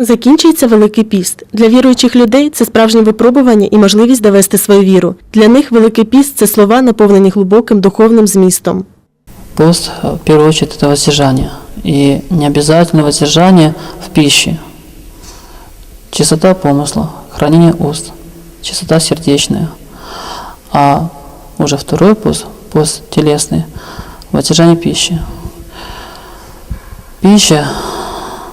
Закінчується Великий піст. Для віруючих людей це справжнє випробування і можливість довести свою віру. Для них Великий піст це слова, наповнені глибоким духовним змістом. Пост, э, в первую очередь, это воздержание. И не обязательно воздержание в пище. Чистота помысла, хранение уст, чистота сердечная. А уже второй пост, пост телесный, воздержание пищи. Пища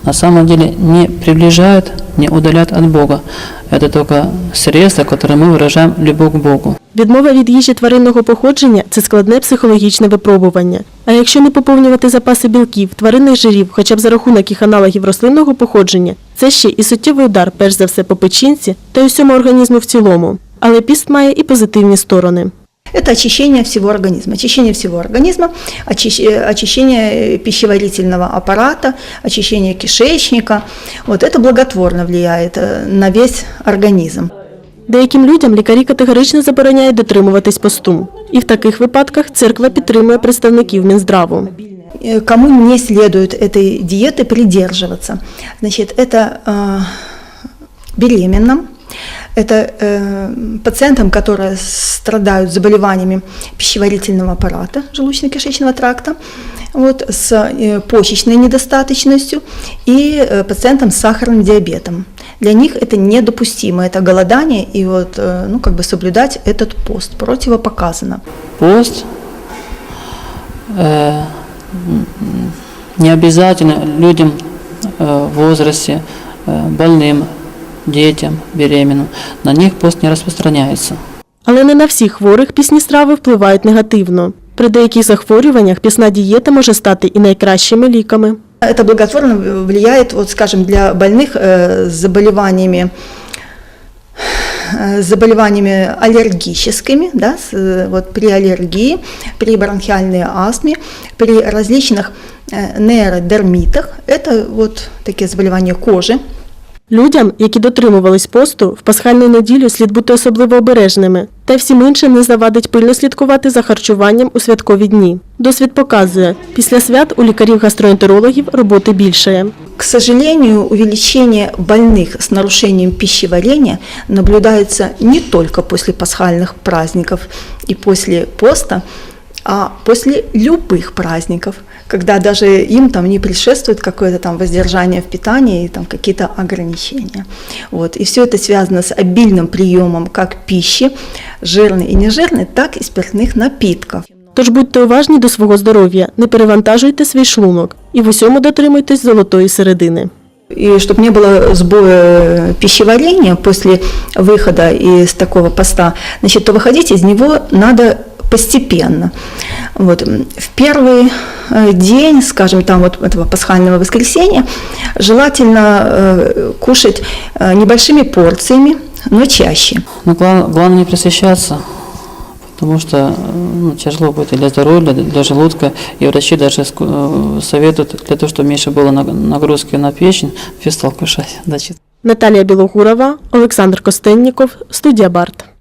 на самом деле не приближает, не удаляет от Бога. Это только средство, которое мы выражаем любовь к Богу. Відмова від їжі тваринного походження це складне психологічне випробування. А якщо не поповнювати запаси білків, тваринних жирів, хоча б за рахунок їх аналогів рослинного походження, це ще і суттєвий удар, перш за все, по печінці та й усьому організму в цілому. Але піст має і позитивні сторони. Это очищение всего организма. Очищение всего организма, очищ- э, очищение э, пищеварительного аппарата, очищение кишечника. Вот это благотворно влияет э, на весь организм. Деяким людям лікарі категорично забороняють дотримуватись посту. І в таких випадках церква підтримує представників Мінздраву. Э, Кому не следует этой диеты придерживаться? Значит, это э, беременным, это э, пациентам, которые страдают заболеваниями пищеварительного аппарата, желудочно-кишечного тракта, вот, с э, почечной недостаточностью и э, пациентам с сахарным диабетом. Для них это недопустимо, это голодание, и вот, э, ну, как бы соблюдать этот пост противопоказано. Пост э, не обязательно людям э, в возрасте, э, больным, детям, беременным. На них пост не распространяется. Але не на всіх хворих пісні страви впливають негативно. При деяких захворюваннях пісна дієта може стати і найкращими ліками. Это благотворно влияет, вот скажем, для больных э, с заболеваниями э, с заболеваниями аллергическими, да, с, э, вот при аллергии, при бронхиальной астме, при различных э, нейродермитах, это вот такие заболевания кожи, Людям, які дотримувались посту, в пасхальну неділю слід бути особливо обережними, та й всім іншим не завадить пильно слідкувати за харчуванням у святкові дні. Досвід показує, після свят у лікарів-гастроентерологів роботи більшає. К сожалению, увеличение больных с нарушением пищеварения наблюдается не только после пасхальных праздников и после поста, а после любых праздников, когда даже им там не предшествует какое-то там воздержание в питании и там какие-то ограничения. Вот. И все это связано с обильным приемом как пищи, жирной и нежирной, так и спиртных напитков. Тож будьте уважні до свого здоров'я, не перевантажуйте свій шлунок і в усьому дотримуйтесь золотої середини. И чтобы не было сбоя пищеварения после выхода из такого поста, значит, то выходить из него надо постепенно. Вот. В первый э, день, скажем, там вот этого пасхального воскресенья, желательно э, кушать э, небольшими порциями, но чаще. Но главное, главное не пресыщаться, потому что э, ну, тяжело будет и для здоровья, для, для желудка. И врачи даже ску- э, советуют для того, чтобы меньше было наг- нагрузки на печень, фистол кушать. Значит. Наталія Білогурова, Олександр Костенніков, студія Барт.